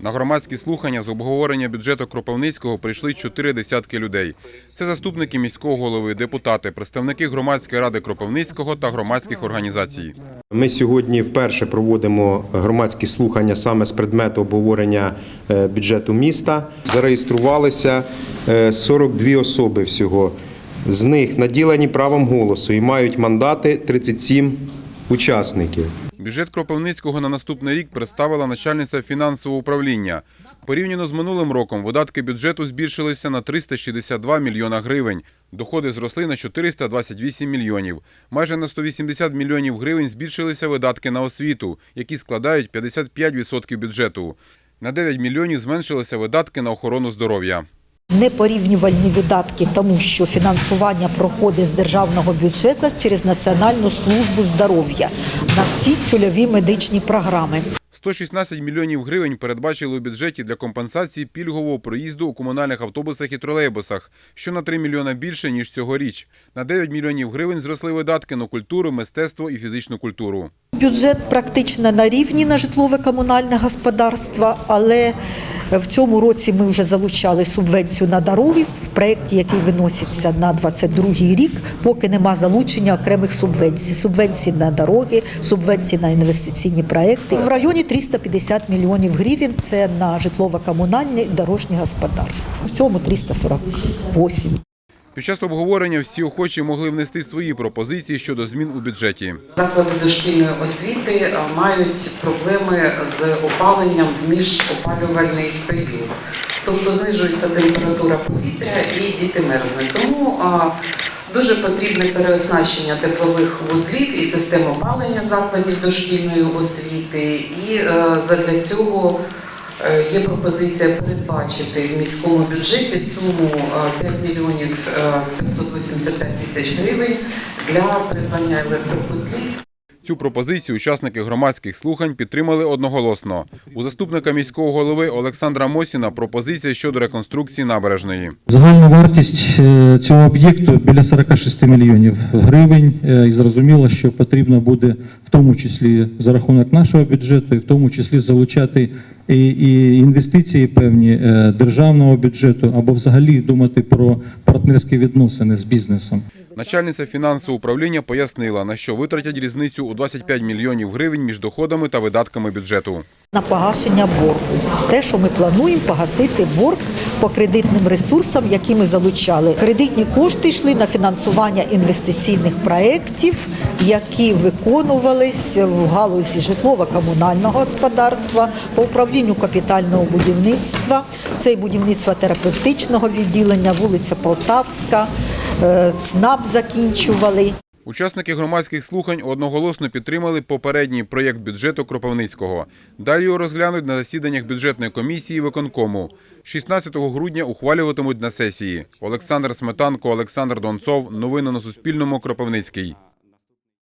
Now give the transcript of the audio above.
На громадські слухання з обговорення бюджету Кропивницького прийшли чотири десятки людей. Це заступники міського голови, депутати, представники громадської ради Кропивницького та громадських організацій. Ми сьогодні вперше проводимо громадські слухання саме з предмету обговорення е, бюджету міста. Зареєструвалися е, 42 особи всього. З них наділені правом голосу і мають мандати 37 учасників. Бюджет Кропивницького на наступний рік представила начальниця фінансового управління. Порівняно з минулим роком видатки бюджету збільшилися на 362 мільйона гривень. Доходи зросли на 428 мільйонів. Майже на 180 мільйонів гривень збільшилися видатки на освіту, які складають 55% бюджету. На 9 мільйонів зменшилися видатки на охорону здоров'я. Непорівнювальні видатки, тому що фінансування проходить з державного бюджету через Національну службу здоров'я на всі цільові медичні програми. 116 мільйонів гривень передбачили у бюджеті для компенсації пільгового проїзду у комунальних автобусах і тролейбусах, що на 3 мільйона більше, ніж цьогоріч. На 9 мільйонів гривень зросли видатки на культуру, мистецтво і фізичну культуру. Бюджет практично на рівні на житлове комунальне господарство, але в цьому році ми вже залучали субвенцію на дороги в проєкті, який виноситься на 22 рік, поки нема залучення окремих субвенцій. Субвенції на дороги, субвенції на інвестиційні проекти. В районі 350 мільйонів гривень це на житлово-комунальне і дорожнє господарство. В цьому 348. Під час обговорення всі охочі могли внести свої пропозиції щодо змін у бюджеті. Заклади дошкільної освіти е, мають проблеми з опаленням в міжопалювальний період. Тобто знижується температура повітря і діти мерзнуть. Тому дуже потрібне переоснащення теплових вузлів і систем опалення закладів дошкільної освіти. І е, задля цього е, є пропозиція передбачити в міському бюджеті суму е, 5 мільйонів е, 585 тисяч гривень для придбання електропотлів Цю пропозицію учасники громадських слухань підтримали одноголосно. У заступника міського голови Олександра Мосіна пропозиція щодо реконструкції набережної. Загальна вартість е, цього об'єкту біля 46 мільйонів гривень. Е, І зрозуміло, що потрібно буде в тому числі за рахунок нашого бюджету, і в тому числі залучати і, і інвестиції певні е, державного бюджету, або взагалі думати про партнерські відносини з бізнесом. Начальниця фінансового управління пояснила, на що витратять різницю у 25 мільйонів гривень між доходами та видатками бюджету. на погашення боргу. Те, що ми плануємо погасити борг по кредитним ресурсам, які ми залучали. Кредитні кошти йшли на фінансування інвестиційних проєктів, які виконувались в галузі житлово-комунального господарства, по управлінню капітального будівництва. Це і будівництво терапевтичного відділення, вулиця Полтавська, ЦНАП закінчували. Учасники громадських слухань одноголосно підтримали попередній проєкт бюджету Кропивницького. Далі його розглянуть на засіданнях бюджетної комісії виконкому. 16 грудня ухвалюватимуть на сесії. Олександр Сметанко, Олександр Донцов. Новини на Суспільному. Кропивницький.